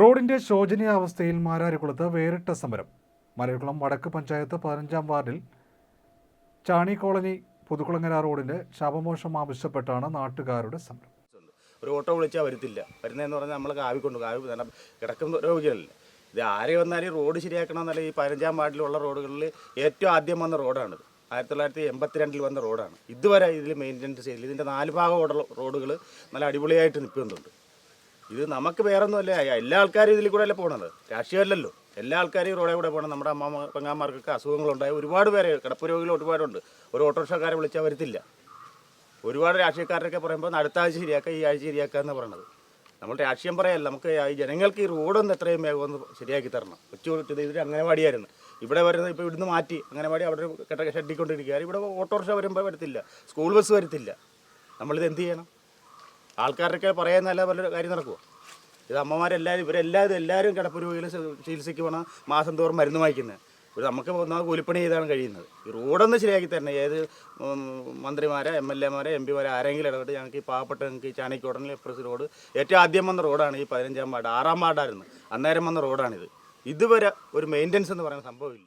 റോഡിന്റെ ശോചനീയാവസ്ഥയിൽ മാരാരിക്കുളത്ത് വേറിട്ട സമരം. മാരാരിക്കുളം വടക്ക് പഞ്ചായത്ത് പതിനഞ്ചാം വാർഡിൽ ചാണി കോളനി പുതുക്കുളങ്ങര റോഡിന്റെ ശാപമോഷം ആവശ്യപ്പെട്ടാണ് നാട്ടുകാരുടെ സമരം. ഒരു ഓട്ടോ വിളിച്ചാൽ വരത്തില്ല. വരുന്നതെന്ന് പറഞ്ഞാൽ നമ്മൾ കാവി കൊണ്ട് കാവി കാരണം കിടക്കുന്ന രോഗികളല്ലേ. ഇത് ആരെ വന്നാലും റോഡ് ശരിയാക്കണം ശരിയാക്കണമെന്നല്ല ഈ പതിനഞ്ചാം വാർഡിലുള്ള റോഡുകളിൽ ഏറ്റവും ആദ്യം വന്ന റോഡാണിത്. ആയിരത്തി തൊള്ളായിരത്തി എൺപത്തിരണ്ടിൽ വന്ന റോഡാണ്. ഇതുവരെ ഇതിൽ മെയിന്റനൻസ് ചെയ്തില്ല. ഇതിന്റെ നാല് ഭാഗം റോഡുകൾ നല്ല അടിപൊളിയായിട്ട് നിൽക്കുന്നുണ്ട് ഇത് നമുക്ക് വേറൊന്നുമല്ല. എല്ലാ ആൾക്കാരും ഇതിൽ കൂടെ അല്ലേ പോകണത് രാഷ്ട്രീയമല്ലല്ലോ. എല്ലാ ആൾക്കാരും റോഡിൽ കൂടെ പോകണം നമ്മുടെ അമ്മ പെങ്ങാമാർക്കൊക്കെ അസുഖങ്ങളുണ്ടായി. ഒരുപാട് പേര് കിടപ്പ് രോഗികൾ ഒരുപാടുണ്ട്. ഒരു ഓട്ടോറിക്ഷക്കാരെ വിളിച്ചാൽ വരത്തില്ല. ഒരുപാട് രാഷ്ട്രീയക്കാരൊക്കെ പറയുമ്പോൾ അടുത്ത ആഴ്ച ശരിയാക്കുക ഈ ആഴ്ച ശരിയാക്കുക എന്ന് പറയണത്. നമ്മൾ രാഷ്ട്രീയം പറയല്ല. നമുക്ക് ഈ ജനങ്ങൾക്ക് ഈ റോഡൊന്ന് എത്രയും വേഗം ഒന്ന് ശരിയാക്കി തരണം. കൊച്ചു ഇതിൽ അംഗനവാടിയായിരുന്നു. ഇവിടെ വരുന്നത് ഇപ്പോൾ ഇവിടുന്ന് മാറ്റി അംഗനവാടി അവിടെ കെട്ട ഷെഡിക്കൊണ്ടിരിക്കുകയാണ് ഇവിടെ ഓട്ടോറിക്ഷ വരുമ്പോൾ വരത്തില്ല. സ്കൂൾ ബസ് വരത്തില്ല. നമ്മളിത് എന്ത് ചെയ്യണം? ആൾക്കാരൊക്കെ പറയുന്നതല്ല പല കാര്യം നടക്കുമോ ഇത് അമ്മമാരെല്ലാവരും ഇവരെല്ലാവരും എല്ലാവരും കിടപ്പ് രോഗികൾ ചികിത്സയ്ക്ക് പോകണം മാസം തോറും മരുന്ന് വാങ്ങിക്കുന്നത് ഒരു നമുക്ക് ഒന്നാമത് കൂലിപ്പണി ചെയ്താണ് കഴിയുന്നത്. ഈ റോഡൊന്ന് ശരിയാക്കി തരണം. ഏത് മന്ത്രിമാരെ എം എൽ എമാരെ എം പിമാരെ ആരെങ്കിലും ഇടപെട്ട് ഞങ്ങൾക്ക് ഈ പാവപ്പെട്ട ഞങ്ങൾക്ക് ഈ ചാണിക്കോടനിൽ എക്സ്പ്രസ് റോഡ് ഏറ്റവും ആദ്യം വന്ന റോഡാണ് ഈ പതിനഞ്ചാം വാർഡ് ആറാം വാർഡായിരുന്നു. അന്നേരം വന്ന റോഡാണിത്. ഇതുവരെ ഒരു മെയിന്റനൻസ് എന്ന് പറയുന്ന സംഭവമില്ല.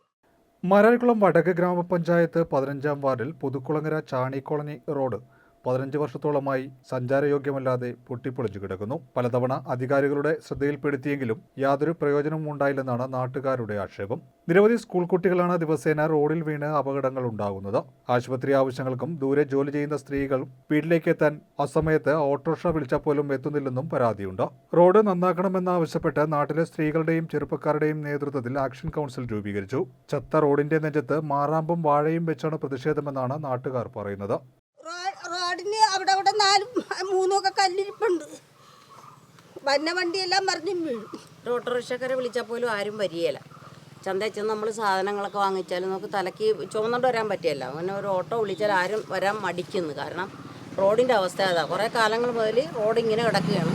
മാരാരിക്കുളം വടക്ക് ഗ്രാമപഞ്ചായത്ത് പതിനഞ്ചാം വാർഡിൽ പുതുക്കുളങ്ങര ചാണി കോളനി റോഡ് പതിനഞ്ച് വർഷത്തോളമായി സഞ്ചാരയോഗ്യമല്ലാതെ പൊട്ടിപ്പൊളിച്ചു കിടക്കുന്നു. പലതവണ അധികാരികളുടെ ശ്രദ്ധയിൽപ്പെടുത്തിയെങ്കിലും യാതൊരു പ്രയോജനവും ഉണ്ടായില്ലെന്നാണ് നാട്ടുകാരുടെ ആക്ഷേപം. നിരവധി സ്കൂൾ കുട്ടികളാണ് ദിവസേന റോഡിൽ വീണ് അപകടങ്ങൾ ഉണ്ടാകുന്നത്. ആശുപത്രി ആവശ്യങ്ങൾക്കും ദൂരെ ജോലി ചെയ്യുന്ന സ്ത്രീകൾ വീട്ടിലേക്ക് എത്താൻ അസമയത്ത് ഓട്ടോറിക്ഷ വിളിച്ചാൽ പോലും എത്തുന്നില്ലെന്നും പരാതിയുണ്ട്. റോഡ് നന്നാക്കണമെന്നാവശ്യപ്പെട്ട് നാട്ടിലെ സ്ത്രീകളുടെയും ചെറുപ്പക്കാരുടെയും നേതൃത്വത്തിൽ ആക്ഷൻ കൗൺസിൽ രൂപീകരിച്ചു. ചത്ത റോഡിന്റെ നെഞ്ചത്ത് മാറാമ്പും വാഴയും വെച്ചാണ് പ്രതിഷേധമെന്നാണ് നാട്ടുകാർ പറയുന്നത്. റോഡിന് അവിടെ അവിടെ നാലും മൂന്നും ഒക്കെ കല്ലിരിപ്പുണ്ട്. വന്ന വണ്ടിയെല്ലാം മറിഞ്ഞും വീഴും. ഓട്ടോറിക്ഷക്കാരെ വിളിച്ചാൽ പോലും ആരും വരികയില്ല. ചന്തയിൽ നമ്മൾ സാധനങ്ങളൊക്കെ വാങ്ങിച്ചാലും നമുക്ക് തലയ്ക്ക് ചുമന്നുകൊണ്ട് വരാൻ പറ്റിയല്ല. അങ്ങനെ ഒരു ഓട്ടോ വിളിച്ചാൽ ആരും വരാൻ മടിക്കുന്നു. കാരണം റോഡിന്റെ അവസ്ഥ അതാ. കുറേ കാലങ്ങൾ മുതൽ റോഡ് ഇങ്ങനെ കിടക്കുകയാണ്.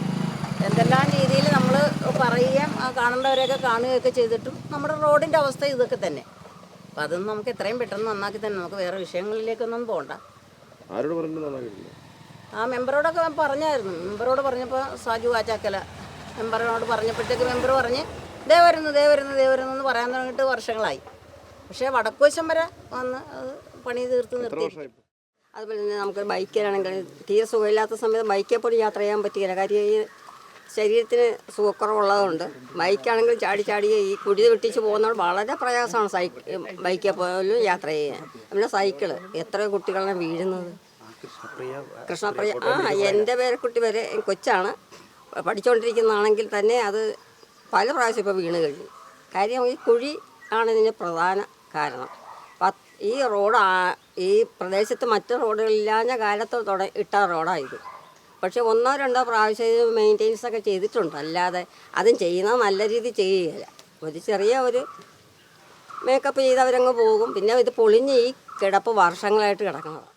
എന്തെല്ലാം രീതിയിൽ നമ്മൾ പറയുകയും കാണേണ്ടവരെയൊക്കെ കാണുകയൊക്കെ ചെയ്തിട്ടും നമ്മുടെ റോഡിന്റെ അവസ്ഥ ഇതൊക്കെ തന്നെ. അപ്പം അതൊന്നും നമുക്ക് എത്രയും പെട്ടെന്ന് നന്നാക്കി തന്നെ. നമുക്ക് വേറെ വിഷയങ്ങളിലേക്കൊന്നും പോകണ്ട ആരോട് പറഞ്ഞു നന്നാക്കിയിട്ടില്ല? ആ മെമ്പറോടൊക്കെ ഞാൻ പറഞ്ഞായിരുന്നു. മെമ്പറോട് പറഞ്ഞപ്പോൾ സാജു വാച്ചാക്കല മെമ്പറിനോട് പറഞ്ഞപ്പോഴത്തേക്ക് മെമ്പർ പറഞ്ഞ് ദേ വരുന്നു ദേ വരുന്നു ദേ വരുന്നു എന്ന് പറയാൻ തുടങ്ങിയിട്ട് വർഷങ്ങളായി. പക്ഷേ വടക്കുവശം വരെ വന്ന് അത് പണി തീർത്ത് നിർത്തി. അതുപോലെ തന്നെ നമുക്ക് ബൈക്കിലാണെങ്കിൽ തീരെ സുഖമില്ലാത്ത സമയത്ത് ബൈക്കിൽ പോലും യാത്ര ചെയ്യാൻ പറ്റുകയില്ല കാര്യം ഈ ശരീരത്തിന് സുഖക്കുറവുള്ളതുകൊണ്ട് ബൈക്കാണെങ്കിൽ ചാടി ചാടി ഈ കുടി വെട്ടിച്ച് പോകുന്നതുകൊണ്ട് വളരെ പ്രയാസമാണ് സൈക്കിൾ ബൈക്കിൽ പോലും യാത്ര ചെയ്യാൻ. പിന്നെ സൈക്കിൾ എത്ര കുട്ടികളാണ് വീഴുന്നത്. കൃഷ്ണപ്രിയ ആ എന്റെ പേരക്കുട്ടി വരെ കൊച്ചാണ്. പഠിച്ചുകൊണ്ടിരിക്കുന്നതാണെങ്കിൽ തന്നെ അത് പല പ്രാവശ്യം ഇപ്പോൾ വീണ് കഴിഞ്ഞു. കാര്യം ഈ കുഴി ആണ് ഇതിന്റെ പ്രധാന കാരണം. ഈ റോഡ് ഈ പ്രദേശത്ത് മറ്റു റോഡുകളില്ലാഞ്ഞ കാലത്ത് തുട ഇട്ട റോഡായത് പക്ഷെ ഒന്നോ രണ്ടോ പ്രാവശ്യം ഇത് മെയിന്റെയിൻസ് ഒക്കെ ചെയ്തിട്ടുണ്ട്. അല്ലാതെ അതും ചെയ്യുന്നത് നല്ല രീതിയിൽ ചെയ്യുകയില്ല. ഒരു ചെറിയ ഒരു മേക്കപ്പ് ചെയ്ത് അവരങ്ങ് പോകും. പിന്നെ ഇത് പൊളിഞ്ഞ് ഈ കിടപ്പ് വർഷങ്ങളായിട്ട് കിടക്കുന്നത്.